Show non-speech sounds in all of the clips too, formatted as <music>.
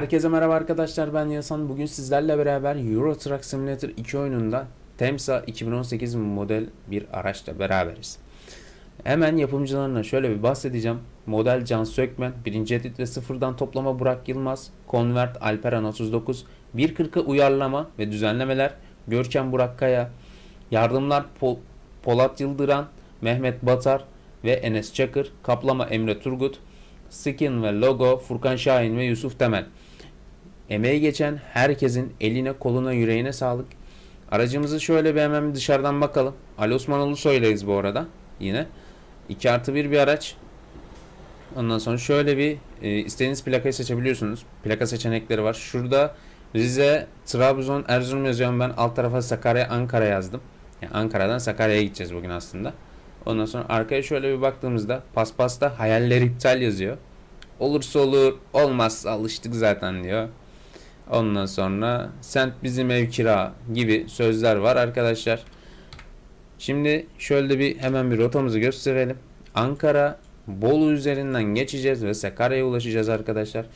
Herkese merhaba arkadaşlar ben Yasan. Bugün sizlerle beraber Euro Truck Simulator 2 oyununda Temsa 2018 model bir araçla beraberiz. Hemen yapımcılarına şöyle bir bahsedeceğim. Model Can Sökmen, 1. edit ve sıfırdan toplama Burak Yılmaz, Convert Alperen 39, 1.40'a uyarlama ve düzenlemeler Görkem Burak Kaya, yardımlar Pol- Polat Yıldıran, Mehmet Batar ve Enes Çakır, kaplama Emre Turgut, Skin ve logo Furkan Şahin ve Yusuf Temel. Emeği geçen herkesin eline koluna yüreğine sağlık. Aracımızı şöyle bir hemen dışarıdan bakalım. Ali Osman Ulusoy'layız bu arada yine. 2 artı 1 bir araç. Ondan sonra şöyle bir e, istediğiniz plakayı seçebiliyorsunuz. Plaka seçenekleri var. Şurada Rize, Trabzon, Erzurum yazıyorum ben. Alt tarafa Sakarya, Ankara yazdım. Yani Ankara'dan Sakarya'ya gideceğiz bugün aslında. Ondan sonra arkaya şöyle bir baktığımızda paspasta hayaller iptal yazıyor. Olursa olur, olmazsa alıştık zaten diyor. Ondan sonra sent bizim ev kira gibi sözler var arkadaşlar. Şimdi şöyle bir hemen bir rotamızı gösterelim. Ankara, Bolu üzerinden geçeceğiz ve Sakarya'ya ulaşacağız arkadaşlar.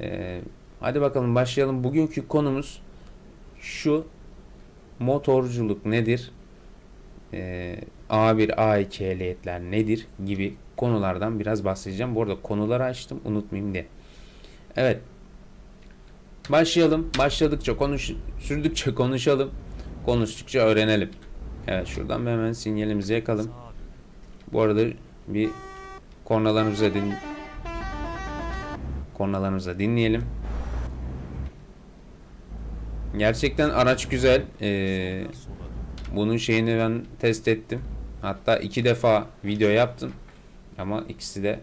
Ee, hadi bakalım başlayalım. Bugünkü konumuz şu motorculuk nedir? Ee, A1, A2 ehliyetler nedir gibi konulardan biraz bahsedeceğim. Bu arada konuları açtım unutmayayım diye. Evet. Başlayalım. Başladıkça konuş sürdükçe konuşalım. Konuştukça öğrenelim. Evet şuradan hemen sinyalimizi yakalım. Bu arada bir kornalarımıza din kornalarımıza dinleyelim. Gerçekten araç güzel. Ee, bunun şeyini ben test ettim. Hatta iki defa video yaptım. Ama ikisi de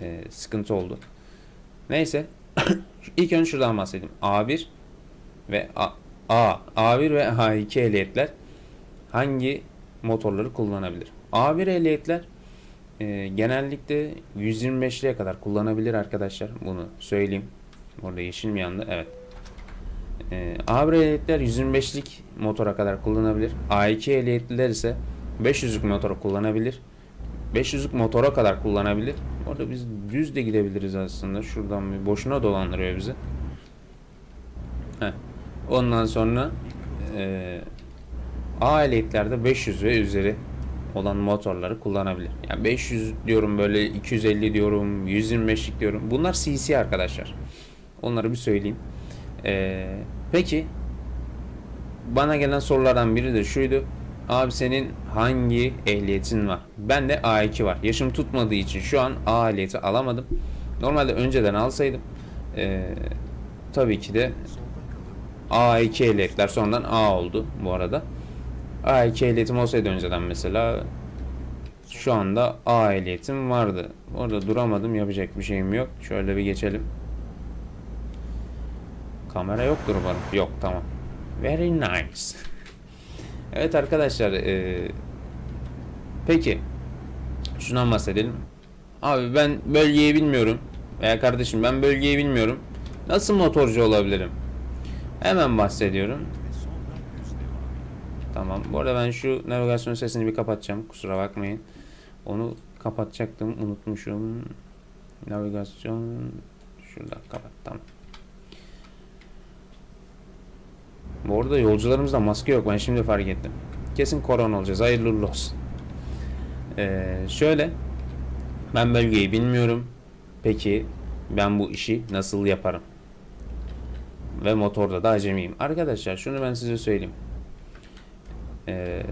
e, sıkıntı oldu. Neyse. İlk önce şuradan bahsedeyim. A1 ve A, A, A1 ve A2 ehliyetler hangi motorları kullanabilir? A1 ehliyetler e, genellikle 125'liye kadar kullanabilir arkadaşlar. Bunu söyleyeyim. Orada yeşil mi yandı? Evet. E, A1 ehliyetler 125'lik motora kadar kullanabilir. A2 ehliyetliler ise 500'lük motora kullanabilir. 500'lük motora kadar kullanabilir. Orada biz düz de gidebiliriz aslında. Şuradan bir boşuna dolandırıyor bizi. Heh. Ondan sonra e, A ehliyetlerde 500 ve üzeri olan motorları kullanabilir. Yani 500 diyorum böyle 250 diyorum 125'lik diyorum. Bunlar CC arkadaşlar. Onları bir söyleyeyim. E, peki bana gelen sorulardan biri de şuydu. Abi senin hangi ehliyetin var? Ben de A2 var. Yaşım tutmadığı için şu an A ehliyeti alamadım. Normalde önceden alsaydım ee, tabii ki de A2 ehliyetler sonradan A oldu bu arada. A2 ehliyetim olsaydı önceden mesela şu anda A ehliyetim vardı. Orada duramadım yapacak bir şeyim yok. Şöyle bir geçelim. Kamera yoktur umarım. Yok tamam. Very nice. Evet arkadaşlar e, peki şundan bahsedelim. Abi ben bölgeyi bilmiyorum. Veya kardeşim ben bölgeyi bilmiyorum. Nasıl motorcu olabilirim? Hemen bahsediyorum. Tamam. Bu arada ben şu navigasyon sesini bir kapatacağım. Kusura bakmayın. Onu kapatacaktım. Unutmuşum. Navigasyon şurada kapat. Tamam. Bu arada yolcularımızda maske yok. Ben şimdi fark ettim. Kesin korona olacağız. Hayırlı olsun. Ee, şöyle. Ben bölgeyi bilmiyorum. Peki ben bu işi nasıl yaparım? Ve motorda da acemiyim. Arkadaşlar şunu ben size söyleyeyim. Ee,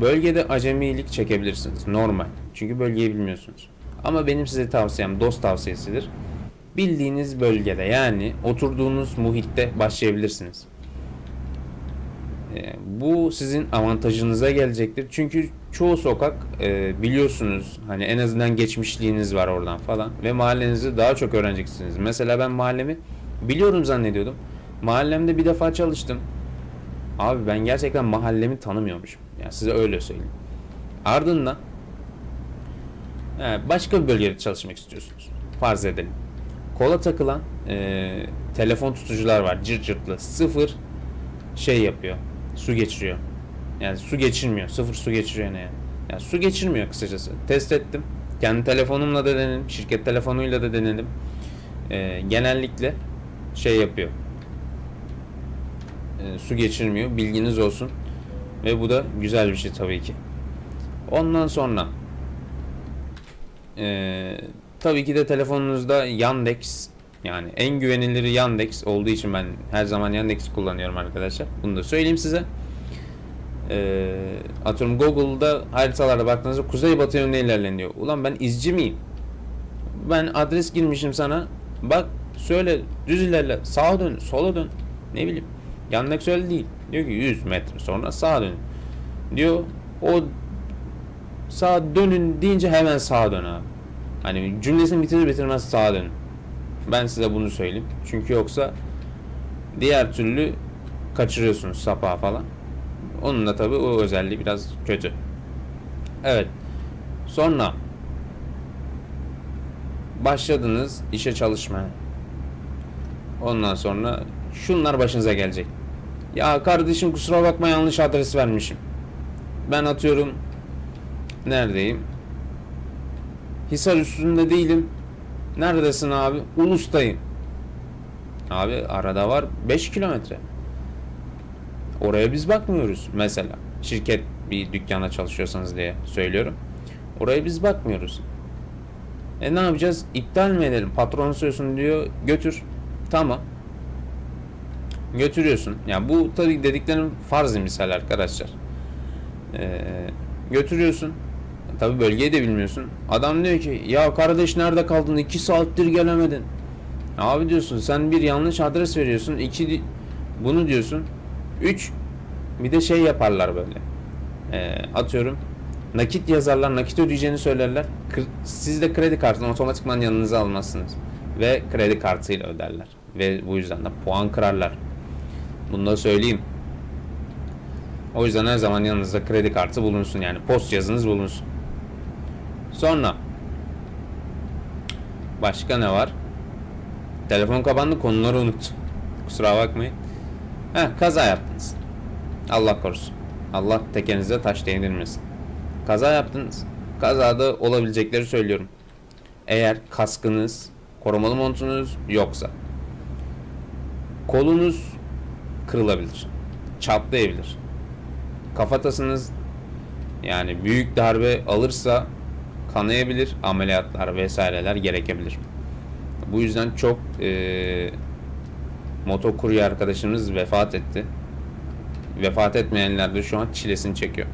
bölgede acemilik çekebilirsiniz. Normal. Çünkü bölgeyi bilmiyorsunuz. Ama benim size tavsiyem dost tavsiyesidir. Bildiğiniz bölgede yani oturduğunuz muhitte başlayabilirsiniz. E, bu sizin avantajınıza gelecektir. Çünkü çoğu sokak e, biliyorsunuz hani en azından geçmişliğiniz var oradan falan ve mahallenizi daha çok öğreneceksiniz. Mesela ben mahallemi biliyorum zannediyordum. Mahallemde bir defa çalıştım. Abi ben gerçekten mahallemi tanımıyormuşum. Yani size öyle söyleyeyim. Ardından e, başka bir bölgede çalışmak istiyorsunuz. Farz edelim. Kola takılan e, telefon tutucular var. Cırt cırtlı. Sıfır şey yapıyor su geçiriyor. Yani su geçirmiyor. Sıfır su geçiriyor ne yani. su geçirmiyor kısacası. Test ettim. Kendi telefonumla da denedim. Şirket telefonuyla da denedim. Ee, genellikle şey yapıyor. E, su geçirmiyor. Bilginiz olsun. Ve bu da güzel bir şey tabii ki. Ondan sonra e, tabii ki de telefonunuzda Yandex yani en güveniliri Yandex olduğu için ben her zaman Yandex kullanıyorum arkadaşlar. Bunu da söyleyeyim size. E, atıyorum Google'da haritalarda baktığınızda kuzeybatı yönüne ilerleniyor. Ulan ben izci miyim? Ben adres girmişim sana. Bak söyle düz ilerle. Sağa dön, sola dön. Ne bileyim. Yandex öyle değil. Diyor ki 100 metre sonra sağa dön. Diyor o sağa dönün deyince hemen sağa dön abi. Hani cümlesini bitirir bitirmez sağa dön. Ben size bunu söyleyeyim. Çünkü yoksa diğer türlü kaçırıyorsunuz sapa falan. Onun da tabii o özelliği biraz kötü. Evet. Sonra başladınız işe çalışmaya. Ondan sonra şunlar başınıza gelecek. Ya kardeşim kusura bakma yanlış adres vermişim. Ben atıyorum neredeyim? Hisar üstünde değilim. Neredesin abi? Ulus'tayım. Abi arada var 5 kilometre. Oraya biz bakmıyoruz mesela. Şirket bir dükkana çalışıyorsanız diye söylüyorum. Oraya biz bakmıyoruz. E ne yapacağız? İptal mi edelim? Patron söylüyorsun diyor. Götür. Tamam. Götürüyorsun. Yani bu tabii dediklerim farz misal arkadaşlar. Ee, götürüyorsun. Tabii bölgeyi de bilmiyorsun. Adam diyor ki ya kardeş nerede kaldın? 2 saattir gelemedin. Abi diyorsun sen bir yanlış adres veriyorsun. iki di- bunu diyorsun. Üç bir de şey yaparlar böyle. Ee, atıyorum nakit yazarlar, nakit ödeyeceğini söylerler. Siz de kredi kartını otomatikman yanınıza almazsınız. Ve kredi kartıyla öderler. Ve bu yüzden de puan kırarlar. Bunu da söyleyeyim. O yüzden her zaman yanınızda kredi kartı bulunsun yani post yazınız bulunsun. Sonra başka ne var? Telefon kapandı konuları unuttum. Kusura bakmayın. Heh, kaza yaptınız. Allah korusun. Allah tekerinize taş değdirmesin. Kaza yaptınız. Kazada olabilecekleri söylüyorum. Eğer kaskınız, korumalı montunuz yoksa kolunuz kırılabilir. Çatlayabilir. Kafatasınız yani büyük darbe alırsa kanayabilir. Ameliyatlar vesaireler gerekebilir. Bu yüzden çok eee motokurye arkadaşımız vefat etti. Vefat etmeyenler de şu an çilesini çekiyor.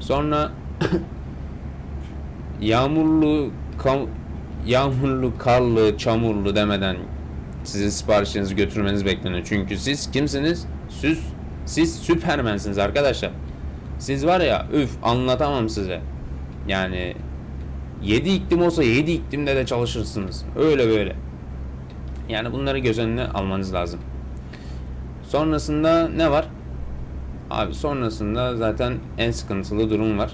Sonra <coughs> yağmurlu, yağmurlu, karlı, çamurlu demeden sizin siparişinizi götürmeniz bekleniyor. Çünkü siz kimsiniz? Siz, siz süpermensiniz arkadaşlar. Siz var ya üf anlatamam size. Yani 7 iklim olsa 7 iklimde de çalışırsınız. Öyle böyle. Yani bunları göz önüne almanız lazım. Sonrasında ne var? Abi sonrasında zaten en sıkıntılı durum var.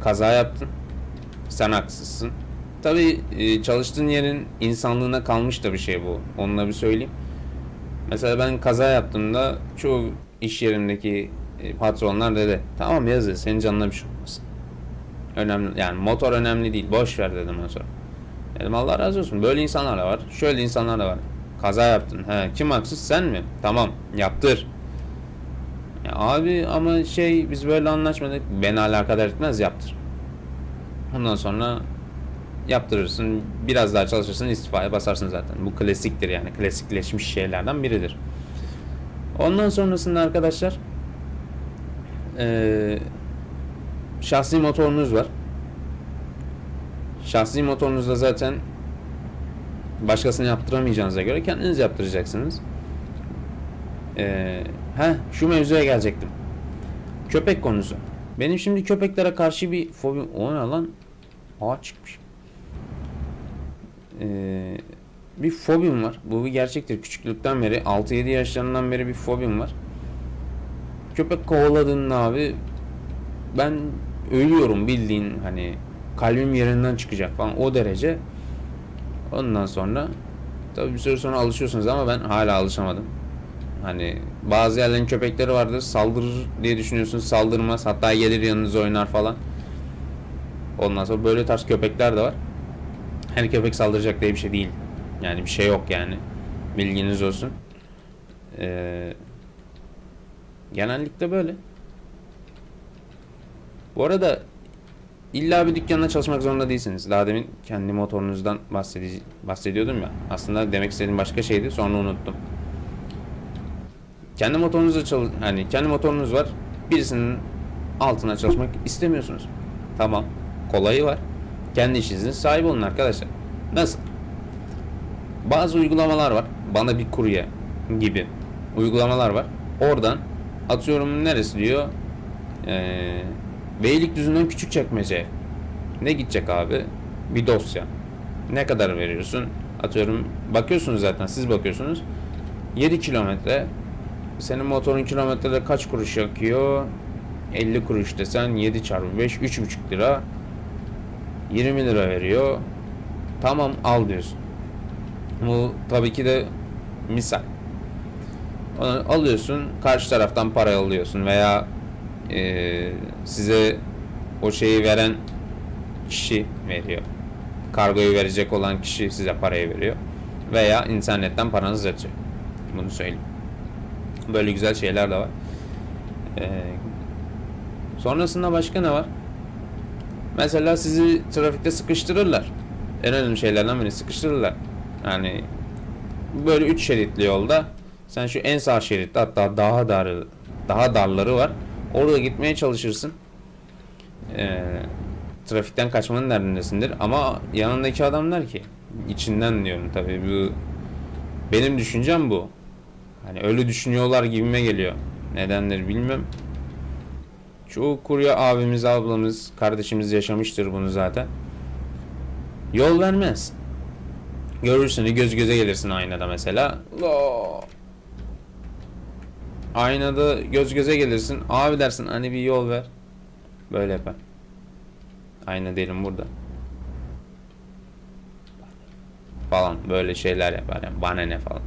Kaza yaptın. Sen haksızsın. Tabii e, çalıştığın yerin insanlığına kalmış da bir şey bu. Onunla bir söyleyeyim. Mesela ben kaza yaptığımda çoğu iş yerindeki e, patronlar dedi. Tamam yaz senin canına bir şey olmasın. Önemli yani motor önemli değil. Boş ver dedim ben sonra. Dedim Allah razı olsun. Böyle insanlar da var. Şöyle insanlar da var. Kaza yaptın. He, kim haksız sen mi? Tamam yaptır. Ya abi ama şey biz böyle anlaşmadık. Beni alakadar etmez yaptır. Ondan sonra yaptırırsın. Biraz daha çalışırsın istifaya basarsın zaten. Bu klasiktir yani. Klasikleşmiş şeylerden biridir. Ondan sonrasında arkadaşlar eee şahsi motorunuz var. Şahsi motorunuzda zaten başkasını yaptıramayacağınıza göre kendiniz yaptıracaksınız. Ee, heh, şu mevzuya gelecektim. Köpek konusu. Benim şimdi köpeklere karşı bir fobi... O ne lan? Ağa çıkmış. Ee, bir fobim var. Bu bir gerçektir. Küçüklükten beri 6-7 yaşlarından beri bir fobim var. Köpek kovaladığında abi ben ölüyorum bildiğin hani kalbim yerinden çıkacak falan o derece. Ondan sonra tabii bir süre sonra alışıyorsunuz ama ben hala alışamadım. Hani bazı yerlerin köpekleri vardır saldırır diye düşünüyorsunuz saldırmaz hatta gelir yanınıza oynar falan. Ondan sonra böyle tarz köpekler de var. Her köpek saldıracak diye bir şey değil. Yani bir şey yok yani. Bilginiz olsun. Ee, genellikle böyle. Bu arada illa bir dükkanda çalışmak zorunda değilsiniz. Daha demin kendi motorunuzdan bahsedi- bahsediyordum ya. Aslında demek istediğim başka şeydi. Sonra unuttum. Kendi motorunuzla çalış hani kendi motorunuz var. Birisinin altına çalışmak istemiyorsunuz. Tamam. Kolayı var. Kendi işinizin sahibi olun arkadaşlar. Nasıl? Bazı uygulamalar var. Bana bir kurye gibi uygulamalar var. Oradan atıyorum neresi diyor? Ee, Beylikdüzü'nden küçük çekmece. Ne gidecek abi? Bir dosya. Ne kadar veriyorsun? Atıyorum bakıyorsunuz zaten siz bakıyorsunuz. 7 kilometre. Senin motorun kilometrede kaç kuruş yakıyor? 50 kuruş desen 7 çarpı 5 3,5 lira. 20 lira veriyor. Tamam al diyorsun. Bu tabii ki de misal. Onu alıyorsun, karşı taraftan para alıyorsun veya eee, size o şeyi veren kişi veriyor. Kargoyu verecek olan kişi size parayı veriyor. Veya internetten paranız yatıyor. Bunu söyleyeyim. Böyle güzel şeyler de var. Eee, sonrasında başka ne var? Mesela sizi trafikte sıkıştırırlar. En önemli şeylerden biri sıkıştırırlar. Yani böyle üç şeritli yolda sen şu en sağ şeritte hatta daha darı daha darları var. Orada gitmeye çalışırsın. Ee, trafikten kaçmanın derdindesindir ama yanındaki adam der ki içinden diyorum tabii bu benim düşüncem bu. Hani öyle düşünüyorlar gibime geliyor. Nedendir bilmem. Çoğu kurye abimiz, ablamız, kardeşimiz yaşamıştır bunu zaten. Yol vermez. Görürsün göz göze gelirsin aynada mesela. Lo. Aynada göz göze gelirsin. Abi dersin hani bir yol ver. Böyle yapar. Ayna değilim burada. Falan böyle şeyler yapar yani bana ne falan.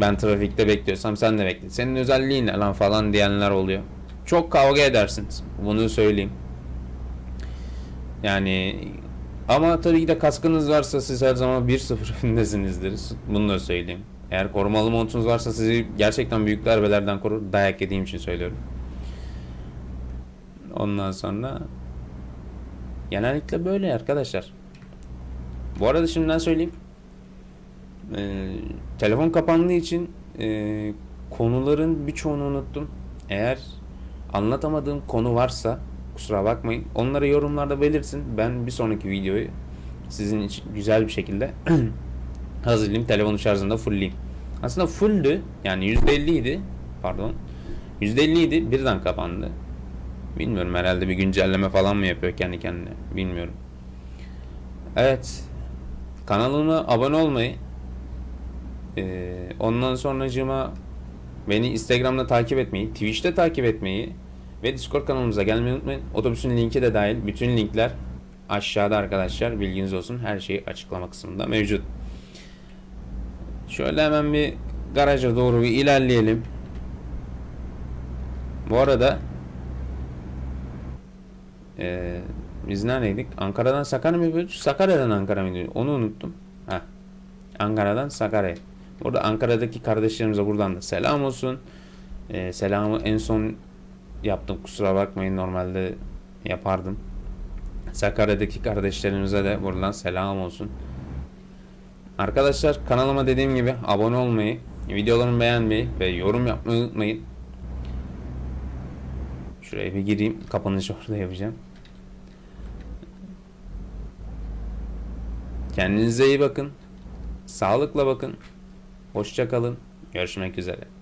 Ben trafikte bekliyorsam sen de bekle. Senin özelliğin ne lan falan diyenler oluyor. Çok kavga edersiniz. Bunu söyleyeyim. Yani ama tabii ki de kaskınız varsa siz her zaman 1-0 öndesinizdir. Bunu da söyleyeyim. Eğer korumalı montunuz varsa sizi gerçekten büyük darbelerden korur. Dayak yediğim için söylüyorum. Ondan sonra genellikle böyle arkadaşlar. Bu arada şimdiden söyleyeyim. Ee, telefon kapandığı için e, konuların birçoğunu unuttum. Eğer anlatamadığım konu varsa kusura bakmayın. Onları yorumlarda belirtin. Ben bir sonraki videoyu sizin için güzel bir şekilde <clears throat> hazırlayayım. Telefonu şarjında fullleyeyim. Aslında fulldü. Yani %50 idi. Pardon. %50 idi. Birden kapandı. Bilmiyorum herhalde bir güncelleme falan mı yapıyor kendi kendine. Bilmiyorum. Evet. Kanalıma abone olmayı ee, ondan sonracığıma beni Instagram'da takip etmeyi, Twitch'te takip etmeyi ve Discord kanalımıza gelmeyi unutmayın. Otobüsün linki de dahil. Bütün linkler aşağıda arkadaşlar. Bilginiz olsun. Her şey açıklama kısmında mevcut. Şöyle hemen bir garaja doğru bir ilerleyelim. Bu arada eee biz neredeydik? Ankara'dan Sakarya mı? Sakarya'dan Ankara mı? Onu unuttum. Heh. Ankara'dan Sakarya. Burada Ankara'daki kardeşlerimize buradan da selam olsun. Ee, selamı en son yaptım. Kusura bakmayın normalde yapardım. Sakarya'daki kardeşlerimize de buradan selam olsun. Arkadaşlar kanalıma dediğim gibi abone olmayı, videolarımı beğenmeyi ve yorum yapmayı unutmayın. Şuraya bir gireyim. Kapanışı orada yapacağım. Kendinize iyi bakın. Sağlıkla bakın. Hoşça kalın. Görüşmek üzere.